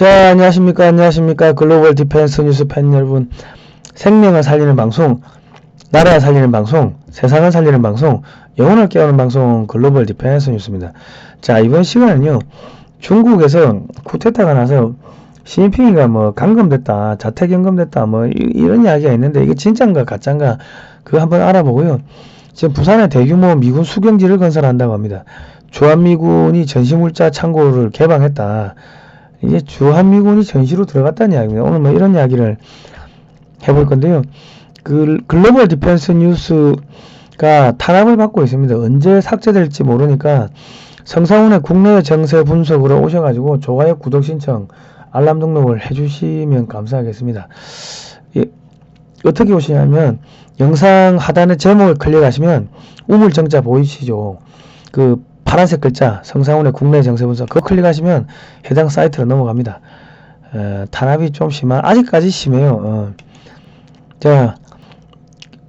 자, 안녕하십니까, 안녕하십니까. 글로벌 디펜스 뉴스 팬 여러분. 생명을 살리는 방송, 나라를 살리는 방송, 세상을 살리는 방송, 영혼을 깨우는 방송, 글로벌 디펜스 뉴스입니다. 자, 이번 시간은요, 중국에서 쿠데타가 나서 시진핑이가 뭐 감금됐다, 자택 연금됐다, 뭐 이, 런 이야기가 있는데 이게 진짠가 가짠가 그거 한번 알아보고요. 지금 부산에 대규모 미군 수경지를 건설한다고 합니다. 주한미군이 전시물자 창고를 개방했다. 이게 주한미군이 전시로 들어갔다는 이야기입니다. 오늘 뭐 이런 이야기를 해볼 건데요. 그 글로벌 디펜스 뉴스가 탄압을 받고 있습니다. 언제 삭제될지 모르니까 성상훈의 국내 정세 분석으로 오셔가지고 좋아요, 구독 신청, 알람 등록을 해주시면 감사하겠습니다. 예, 어떻게 오시냐면 영상 하단의 제목을 클릭하시면 우물정자 보이시죠? 그 파란색 글자 성상훈의 국내 정세 분석 그거 클릭하시면 해당 사이트로 넘어갑니다. 어, 탄압이 좀 심한 아직까지 심해요. 어. 자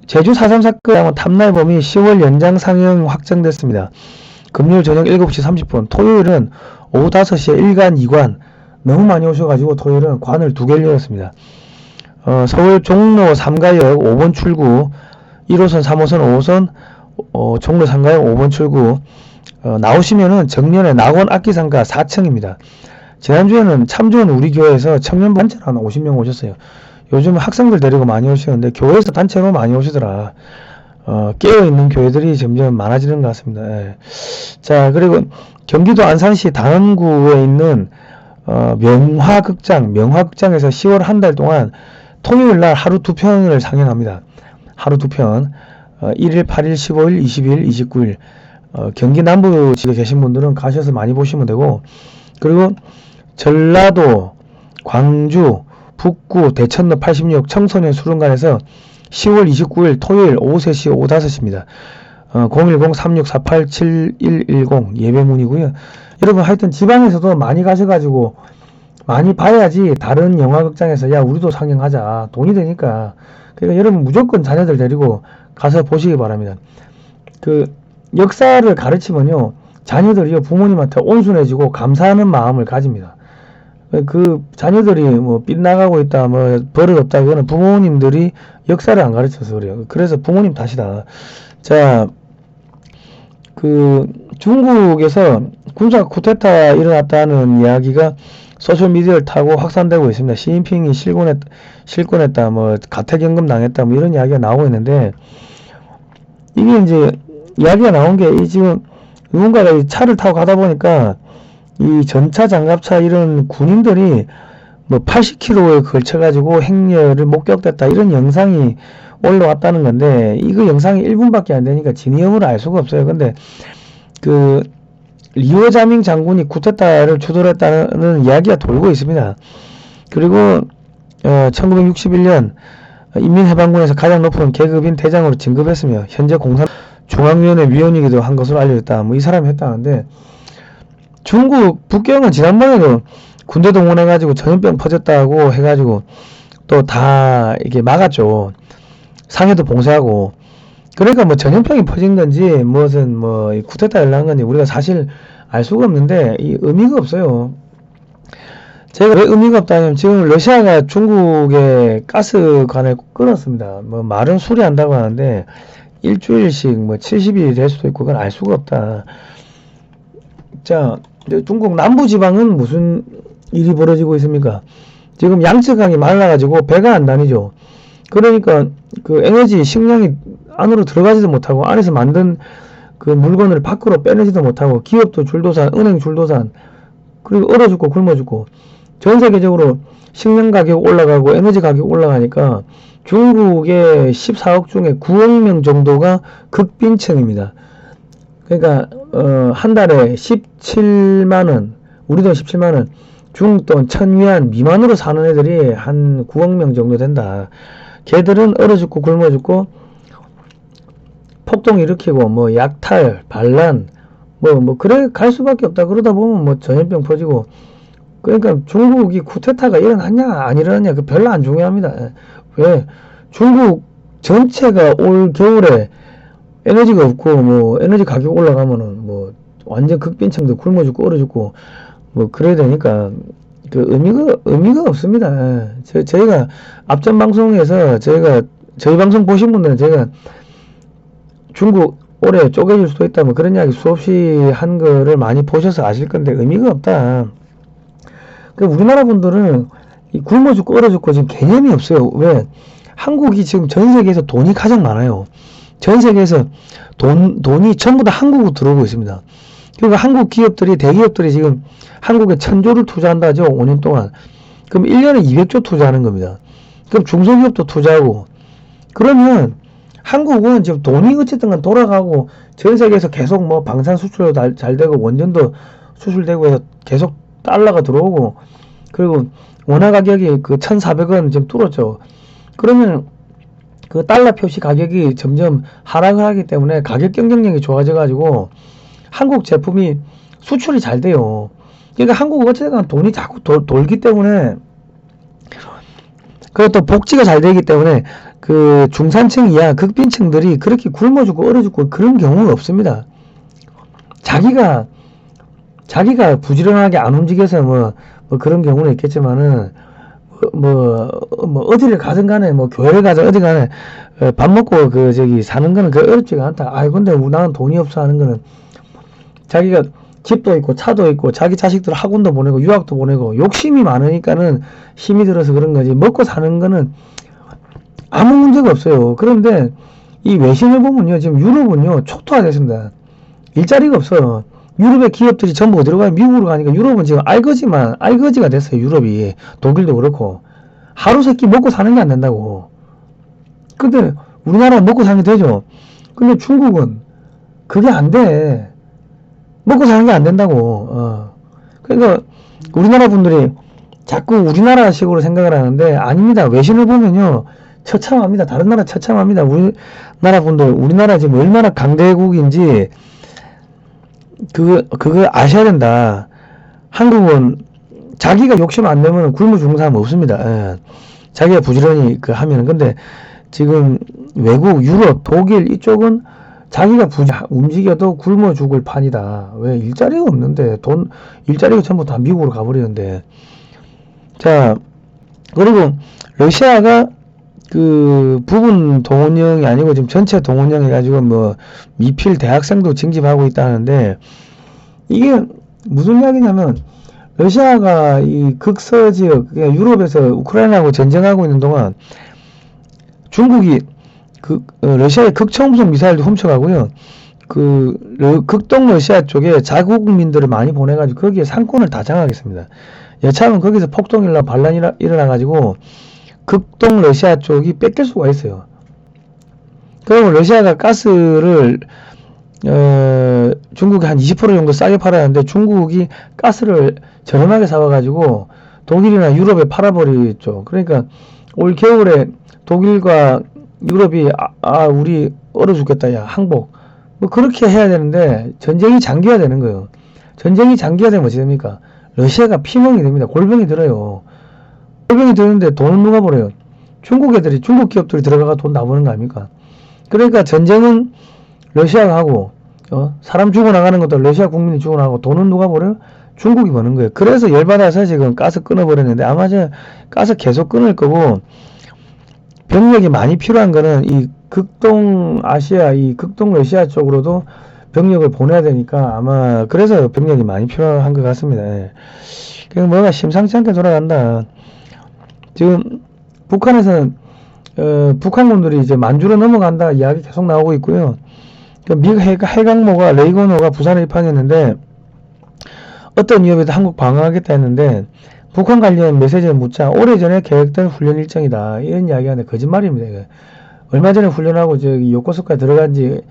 제주 4.3 사건 탐날범이 10월 연장 상영 확정됐습니다. 금요일 저녁 7시 30분 토요일은 오후 5시에 1관 2관 너무 많이 오셔가지고 토요일은 관을 두 개를 열었습니다. 어, 서울 종로 3가역 5번 출구 1호선 3호선 5호선 어, 종로 3가역 5번 출구 어, 나오시면은 정년에 낙원 악기상가 4층입니다. 지난주에는 참 좋은 우리 교회에서 청년 단체로 한 50명 오셨어요. 요즘 학생들 데리고 많이 오시는데 교회에서 단체로 많이 오시더라. 어, 깨어있는 교회들이 점점 많아지는 것 같습니다. 예. 자, 그리고 경기도 안산시 단원구에 있는 어, 명화극장, 명화극장에서 10월 한 달 동안 토요일 날 하루 두 편을 상영합니다. 하루 두 편. 어, 1일, 8일, 15일, 20일, 29일. 어, 경기 남부 지역에 계신 분들은 가셔서 많이 보시면 되고, 그리고 전라도, 광주, 북구, 대천로 86 청소년 수련관에서 10월 29일 토요일 오후 3시, 오후 5시입니다. 어, 010-3648-7110 예배문이고요. 여러분 하여튼 지방에서도 많이 가셔가지고 많이 봐야지 다른 영화극장에서 야 우리도 상영하자 돈이 되니까 그러니까 여러분 무조건 자녀들 데리고 가서 보시기 바랍니다. 그 역사를 가르치면요 자녀들이요 부모님한테 온순해지고 감사하는 마음을 가집니다. 그 자녀들이 뭐 빗나가고 있다 뭐 버릇 없다 그거는 부모님들이 역사를 안 가르쳐서 그래요. 그래서 부모님 탓이다. 자, 그 중국에서 군사 쿠데타 일어났다는 이야기가 소셜 미디어를 타고 확산되고 있습니다. 시진핑이 실권했 실권했다, 뭐 가택연금 당했다, 뭐 이런 이야기가 나오고 있는데 이게 이제 이야기가 나온 게 이 지금 누군가가 이 차를 타고 가다 보니까 이 전차, 장갑차 이런 군인들이 뭐 80km에 걸쳐 가지고 행렬을 목격됐다 이런 영상이 올라왔다는 건데 이거 영상이 1분밖에 안 되니까 진위험을 알 수가 없어요. 근데 그 리오 자밍 장군이 쿠데타를 주도했다는 이야기가 돌고 있습니다. 그리고 어, 1961년 인민해방군에서 가장 높은 계급인 대장으로 진급했으며 현재 공산 중앙위원회 위원이기도 한 것으로 알려졌다. 뭐 이 사람이 했다는데 중국 북경은 지난번에도 군대 동원해가지고 전염병 퍼졌다고 해가지고 또 다 이게 막았죠. 상해도 봉쇄하고. 그러니까 뭐 전염병이 퍼진 건지 무슨 뭐이 쿠데타 일어난 건지 우리가 사실 알 수가 없는데 이 의미가 없어요. 제가 왜 의미가 없다면 지금 러시아가 중국의 가스관을 끊었습니다. 뭐 말은 수리한다고 하는데 일주일씩 뭐 70일이 될 수도 있고 그건 알 수가 없다. 자, 중국 남부 지방은 무슨 일이 벌어지고 있습니까? 지금 양쯔강이 말라가지고 배가 안 다니죠. 그러니까 그 에너지 식량이 안으로 들어가지도 못하고 안에서 만든 그 물건을 밖으로 빼내지도 못하고 기업도 줄도산, 은행 줄도산 그리고 얼어 죽고 굶어 죽고 전 세계적으로 식량 가격 올라가고 에너지 가격 올라가니까 중국의 14억 중에 9억 명 정도가 극빈층입니다. 그러니까 어, 한 달에 17만 원, 우리 돈 17만 원, 중국 돈 1000위안 미만으로 사는 애들이 한 9억 명 정도 된다. 걔들은 얼어 죽고 굶어 죽고 폭동 일으키고 뭐 약탈, 반란 뭐뭐 그래 갈 수밖에 없다. 그러다 보면 뭐 전염병 퍼지고 그러니까 중국이 쿠데타가 일어났냐 안 일어났냐 그 별로 안 중요합니다. 왜 중국 전체가 올 겨울에 에너지가 없고 뭐 에너지 가격 올라가면은 뭐 완전 극빈층도 굶어 죽고 얼어 죽고 뭐 그래야 되니까 그 의미가 의미가 없습니다. 예. 저, 저희가 앞전 방송에서 저희가 저희 방송 보신 분들은 제가 중국 올해 쪼개질 수도 있다 뭐 그런 이야기 수없이 한 거를 많이 보셔서 아실 건데 의미가 없다. 그 우리나라 분들은 이 굶어 죽고 얼어 죽고 지금 개념이 없어요. 왜? 한국이 지금 전 세계에서 돈이 가장 많아요. 전 세계에서 돈, 돈이 전부 다 한국으로 들어오고 있습니다. 그리고 한국 기업들이, 대기업들이 지금 한국에 천조를 투자한다 하죠. 5년 동안. 그럼 1년에 200조 투자하는 겁니다. 그럼 중소기업도 투자하고. 그러면 한국은 지금 돈이 어쨌든 간 돌아가고 전 세계에서 계속 뭐 방산 수출도 잘, 잘 되고 원전도 수출되고 해서 계속 달러가 들어오고 그리고 원화 가격이 그 1,400원 지금 뚫었죠. 그러면 그 달러 표시 가격이 점점 하락을 하기 때문에 가격 경쟁력이 좋아져 가지고 한국 제품이 수출이 잘 돼요. 그러니까 한국 어쨌든 돈이 자꾸 돌, 돌기 때문에 또 복지가 잘 되기 때문에 그 중산층 이하 극빈층들이 그렇게 굶어 죽고 얼어 죽고 그런 경우가 없습니다. 자기가 자기가 부지런하게 안 움직여서 뭐, 뭐 그런 경우는 있겠지만은 뭐, 뭐 어디를 가든 간에 뭐 교회를 가든 어디 간에 어, 밥 먹고 그 저기 사는 거는 그 어렵지가 않다. 아이 근데 나는 돈이 없어 하는 거는 자기가 집도 있고 차도 있고 자기 자식들 학원도 보내고 유학도 보내고 욕심이 많으니까는 힘이 들어서 그런 거지 먹고 사는 거는 아무 문제가 없어요. 그런데 이 외신을 보면요 지금 유럽은요 초토화됐습니다. 일자리가 없어요. 유럽의 기업들이 전부 어디로 가요? 미국으로 가니까 유럽은 지금 알거지만 알거지가 됐어요. 유럽이 독일도 그렇고 하루 세끼 먹고 사는 게 안 된다고. 근데 우리나라 먹고 사는 게 되죠. 근데 중국은 그게 안 돼. 먹고 사는 게 안 된다고. 어. 그러니까 우리나라 분들이 자꾸 우리나라식으로 생각을 하는데 아닙니다. 외신을 보면요 처참합니다. 다른 나라 처참합니다. 우리나라 분들 우리나라 지금 얼마나 강대국인지 그거 그거 아셔야 된다. 한국은 자기가 욕심 안 내면 굶어 죽는 사람 없습니다. 예. 자기가 부지런히 그 하면은 근데 지금 외국 유럽 독일 이쪽은 자기가 부지 움직여도 굶어 죽을 판이다. 왜 일자리가 없는데 돈 일자리가 전부 다 미국으로 가버리는데 자 그리고 러시아가 그 부분 동원령이 아니고 지금 전체 동원령 해가지고 뭐 미필 대학생도 징집하고 있다 하는데 이게 무슨 이야기냐면 러시아가 이 극서 지역 그러니까 유럽에서 우크라이나하고 전쟁하고 있는 동안 중국이 그 어, 러시아의 극초음속 미사일도 훔쳐가고요. 그 러- 극동 러시아 쪽에 자국민들을 많이 보내가지고 거기에 상권을 다 장악했습니다. 여차하면 거기서 폭동이나 반란이 일어- 일어나가지고 극동 러시아 쪽이 뺏길 수가 있어요. 그러면 러시아가 가스를 어, 중국에 한20% 정도 싸게 팔았는데 중국이 가스를 저렴하게 사와가지고 독일이나 유럽에 팔아버리죠. 그러니까 올 겨울에 독일과 유럽이 아, 아, 우리 얼어 죽겠다 야 항복 뭐 그렇게 해야 되는데 전쟁이 장기화 되는 거예요. 전쟁이 장기화 되면 어찌 됩니까? 러시아가 피멍이 됩니다. 골병이 들어요. 골병이 드는데 돈은 누가 벌어요? 중국 애들이 중국 기업들이 들어가가 돈 나오는 거 아닙니까? 그러니까 전쟁은 러시아가 하고 어? 사람 죽어나가는 것도 러시아 국민이 죽어나가고 돈은 누가 벌어요? 중국이 버는 거예요. 그래서 열받아서 지금 가스 끊어버렸는데 아마 저 가스 계속 끊을 거고 병력이 많이 필요한 거는 이 극동 아시아, 이 극동 러시아 쪽으로도 병력을 보내야 되니까 아마 그래서 병력이 많이 필요한 것 같습니다. 예. 그냥 뭐가 심상치 않게 돌아간다. 지금 북한에서는 어, 북한군들이 이제 만주로 넘어간다 이야기 계속 나오고 있고요. 그 미국 해, 해강모가 레이건호가 부산에 입항했는데 어떤 위협에도 한국 방어하겠다 했는데 북한 관련 메시지를 묻자 오래전에 계획된 훈련 일정이다 이런 이야기하는데 거짓말입니다. 얼마 전에 훈련하고 저기 요코스카에 들어간 지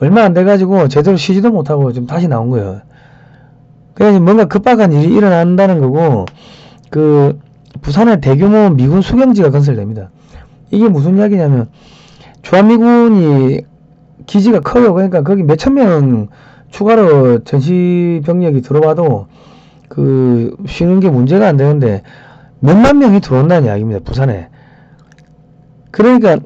얼마 안 돼가지고 제대로 쉬지도 못하고 지금 다시 나온 거예요. 그래서 뭔가 급박한 일이 일어난다는 거고 그 부산에 대규모 미군 수경지가 건설됩니다. 이게 무슨 이야기냐면 주한미군이 기지가 커요. 그러니까 거기 몇천 명 추가로 전시 병력이 들어와도 그 쉬는 게 문제가 안 되는데 몇만 명이 들어온다는 이야기입니다. 부산에. 그러니까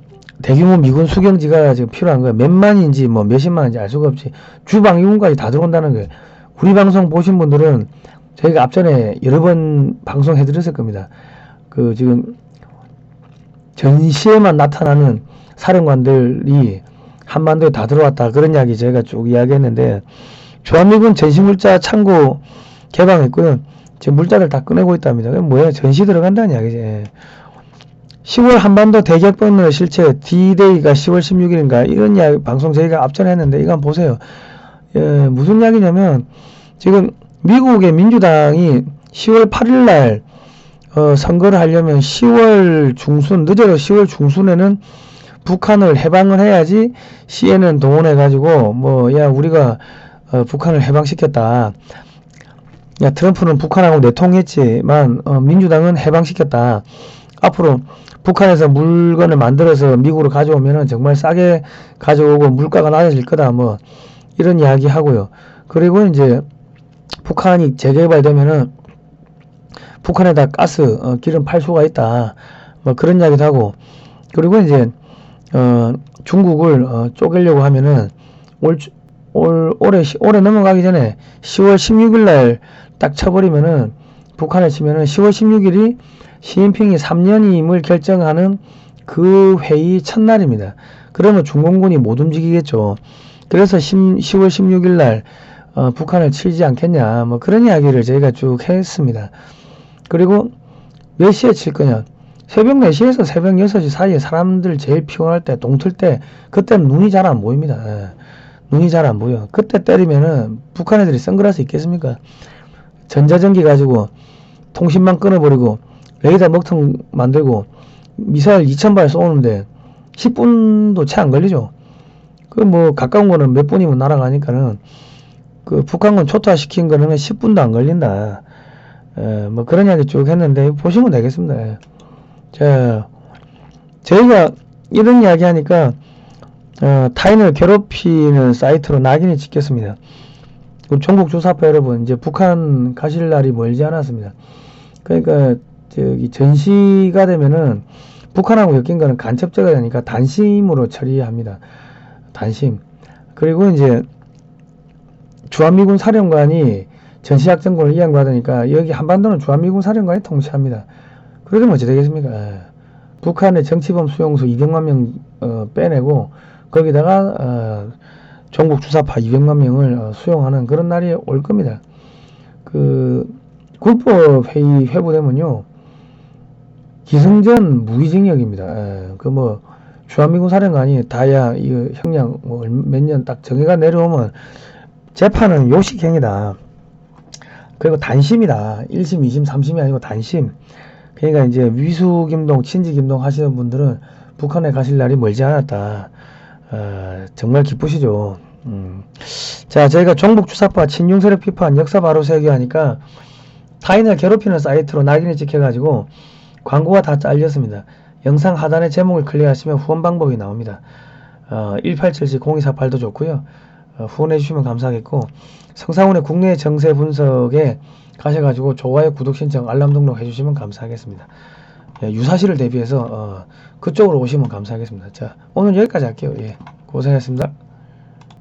대규모 미군 수경지가 지금 필요한 거예요. 몇만인지 뭐 몇십만인지 알 수가 없지. 주방위군까지 다 들어온다는 거예요. 우리 방송 보신 분들은 저희가 앞전에 여러 번 방송해 드렸을 겁니다. 그 지금 전시에만 나타나는 사령관들이 한반도에 다 들어왔다 그런 이야기 저희가 쭉 이야기했는데 주한미군 전시물자 창고 개방했고요. 지금 물자를 다 꺼내고 있답니다. 그게 뭐예요? 전시 들어간다는 이야기지. 예. 10월 한반도 대격변을 실체 D-Day가 10월 16일인가 이런 이야기 방송 저희가 앞전에 했는데 한번 보세요. 예, 무슨 이야기냐면 지금 미국의 민주당이 10월 8일 날 어, 선거를 하려면 10월 중순 늦어도 10월 중순에는 북한을 해방을 해야지 CNN 동원해 가지고 뭐 야 우리가 어, 북한을 해방시켰다. 야 트럼프는 북한하고 내통했지만 어, 민주당은 해방시켰다. 앞으로 북한에서 물건을 만들어서 미국으로 가져오면은 정말 싸게 가져오고 물가가 낮아질 거다. 뭐 이런 이야기 하고요. 그리고 이제 북한이 재개발되면은 북한에다 가스, 어, 기름 팔 수가 있다. 뭐 그런 이야기도 하고 그리고 이제 어, 중국을 어, 쪼개려고 하면은 올, 주- 올 올해 시- 올해 넘어가기 전에 10월 16일 날 딱 쳐버리면은 북한을 치면은 10월 16일이 시진핑이 3년임을 결정하는 그 회의 첫날입니다. 그러면 중공군이 못 움직이겠죠. 그래서 10, 10월 16일 날 어, 북한을 치지 않겠냐 뭐 그런 이야기를 저희가 쭉 했습니다. 그리고 몇 시에 칠 거냐? 새벽 4시에서 새벽 6시 사이에 사람들 제일 피곤할 때, 동틀 때, 그때는 눈이 잘 안 보입니다. 예. 눈이 잘 안 보여. 그때 때리면은 북한 애들이 선글라스 있겠습니까? 전자전기 가지고 통신망 끊어버리고 레이더 먹통 만들고 미사일 2000발 쏘는데 10분도 채 안 걸리죠. 그 뭐 가까운 거는 몇 분이면 날아가니까는 그 북한군 초토화시킨 거는 10분도 안 걸린다. 에, 뭐 그런 이야기 쭉 했는데 보시면 되겠습니다. 예. 자, 저희가 이런 이야기 하니까 어, 타인을 괴롭히는 사이트로 낙인이 찍혔습니다. 우리 전국 조사파 여러분, 이제 북한 가실 날이 멀지 않았습니다. 그러니까 저기 전시가 되면은 북한하고 엮인 거는 간첩죄가 되니까 단심으로 처리합니다. 단심. 그리고 이제 주한미군 사령관이 전시작전권을 이양받으니까 여기 한반도는 주한미군 사령관이 통치합니다. 그러면 어찌 되겠습니까? 예. 북한의 정치범 수용소 200만 명 어, 빼내고 거기다가 어, 전국 주사파 200만 명을 어, 수용하는 그런 날이 올 겁니다. 그 국법 회의 회부되면요 기승전 무기징역입니다. 그 뭐 주한미군 사령관이 다야 이 형량 뭐 몇년 딱 정해가 내려오면 재판은 요식행이다. 그리고 단심이다. 1심, 2심, 3심이 아니고 단심. 그러니까 이제 위수 김동, 친지 김동 하시는 분들은 북한에 가실 날이 멀지 않았다. 어, 정말 기쁘시죠. 음. 자, 저희가 종북 주사파 친중세력 비판 역사 바로 세기 하니까 타인을 괴롭히는 사이트로 낙인이 찍혀가지고 광고가 다 잘렸습니다. 영상 하단의 제목을 클릭하시면 후원 방법이 나옵니다. 어, 1877-0248도 좋고요. 어, 후원해 주시면 감사하겠고 성상훈의 국내 정세 분석에 가셔가지고 좋아요, 구독 신청, 알람 등록 해주시면 감사하겠습니다. 예, 유사시를 대비해서 어, 그쪽으로 오시면 감사하겠습니다. 자, 오늘 여기까지 할게요. 예, 고생했습니다.